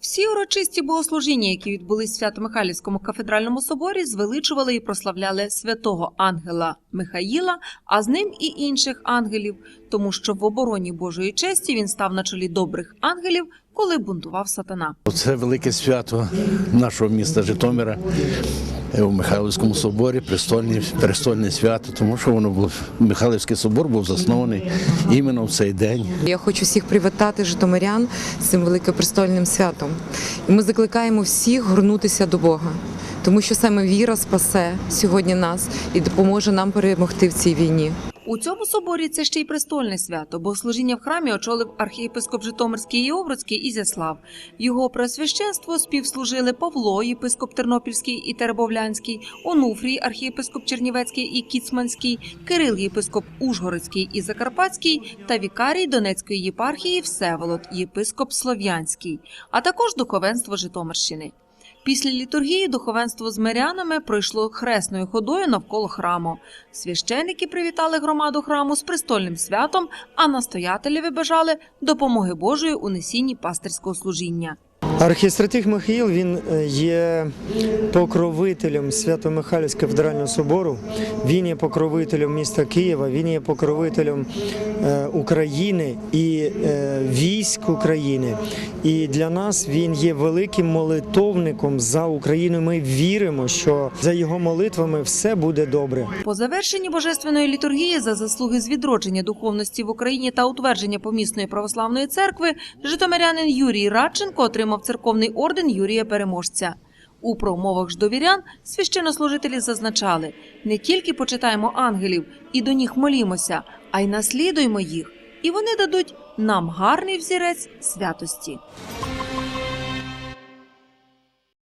Всі урочисті богослужіння, які відбулись в Свято-Михайлівському кафедральному соборі, звеличували і прославляли святого ангела Михаїла, а з ним і інших ангелів, тому що в обороні Божої честі він став на чолі добрих ангелів, коли бунтував сатана. Це велике свято нашого міста Житомира у Михайлівському соборі, престольні, престольне свято, тому що воно було Михайлівський собор був заснований іменно в цей день. Я хочу всіх привітати житомирян з цим великопрестольним святом. І ми закликаємо всіх горнутися до Бога, тому що саме віра спасе сьогодні нас і допоможе нам перемогти в цій війні. У цьому соборі це ще й престольне свято, бо служіння в храмі очолив архієпископ Житомирський і Овруцький Ізяслав. Його преосвященство співслужили Павло, єпископ Тернопільський і Теребовлянський, Онуфрій, архієпископ Чернівецький і Кіцманський, Кирил, єпископ Ужгородський і Закарпатський та вікарій Донецької єпархії Всеволод, єпископ Слов'янський, а також духовенство Житомирщини. Після літургії духовенство з мирянами пройшло хресною ходою навколо храму. Священники привітали громаду храму з престольним святом, а настоятелі вибажали допомоги Божої у несінні пастирського служіння. Архістратиг Михаїл він е, є покровителем Свято-Михайлівського федерального собору. Він є покровителем міста Києва, він є покровителем е, України і е, військ України. І для нас він є великим молитовником за Україну. Ми віримо, що за його молитвами все буде добре. По завершенні божественної літургії за заслуги з відродження духовності в Україні та утвердження помісної православної церкви житомирянин Юрій Радченко отримав церковний орден Юрія Переможця. У промовах ж довірян священнослужителі зазначали: не тільки почитаємо ангелів і до них молімося, а й наслідуємо їх, і вони дадуть нам гарний взірець святості.